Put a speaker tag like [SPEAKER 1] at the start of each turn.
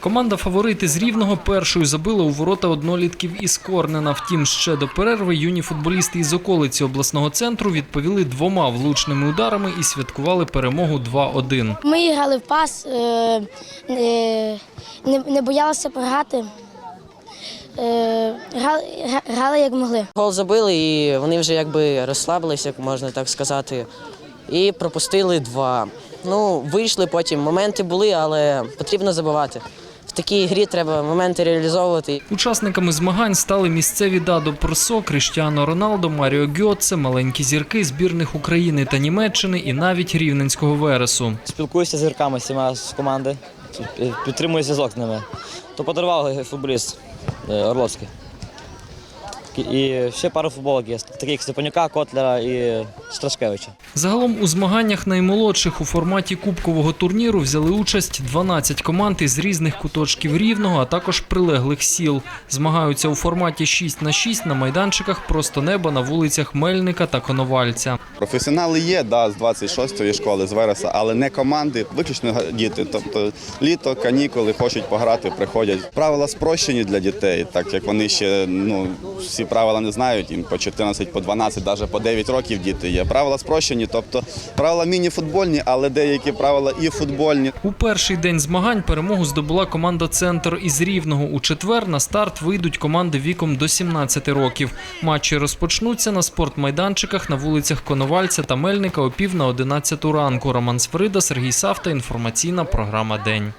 [SPEAKER 1] Команда фаворити з Рівного першою забила у ворота однолітків із Корнена. Втім, ще до перерви юні футболісти із околиці обласного центру відповіли двома влучними ударами і святкували перемогу 2-1.
[SPEAKER 2] Ми грали в пас, е, е, не, боялися програти. Е, грали, грали як могли.
[SPEAKER 3] Гол забили, і вони вже якби розслабилися, як можна так сказати, і пропустили два. Ну, вийшли потім. Моменти були, але потрібно забивати. В такій грі треба моменти реалізовувати.
[SPEAKER 1] Учасниками змагань стали місцеві Дадо Просо, Кріштіано Роналдо, Маріо Гьоце, маленькі зірки збірних України та Німеччини і навіть Рівненського Вересу.
[SPEAKER 4] Спілкуюся з зірками всіма з команди, підтримую зв'язок з ними. То подарував футболіст е, Орловський. І ще пару футболок є, таких як Степанюка, Котлера і Страшкевича.
[SPEAKER 1] Загалом у змаганнях наймолодших у форматі кубкового турніру взяли участь 12 команд із різних куточків рівного, а також прилеглих сіл. Змагаються у форматі 6 на 6 на майданчиках просто неба на вулицях Мельника та Коновальця.
[SPEAKER 5] Професіонали є, да, з 26-ї школи, з Вереса, але не команди, виключно діти. Тобто літо, канікули, хочуть пограти, приходять. Правила спрощені для дітей, так як вони ще ну, всі правила не знають, їм по 14, по 12, навіть по 9 років діти є. Правила спрощені, тобто правила міні-футбольні, але деякі правила і футбольні.
[SPEAKER 1] У перший день змагань перемогу здобула команда Центр із Рівного. У четвер на старт вийдуть команди віком до 17 років. Матчі розпочнуться на спортмайданчиках на вулицях Коновальця та Мельника о пів на 11 ранку. Роман Сфрида, Сергій Савта. Інформаційна програма День.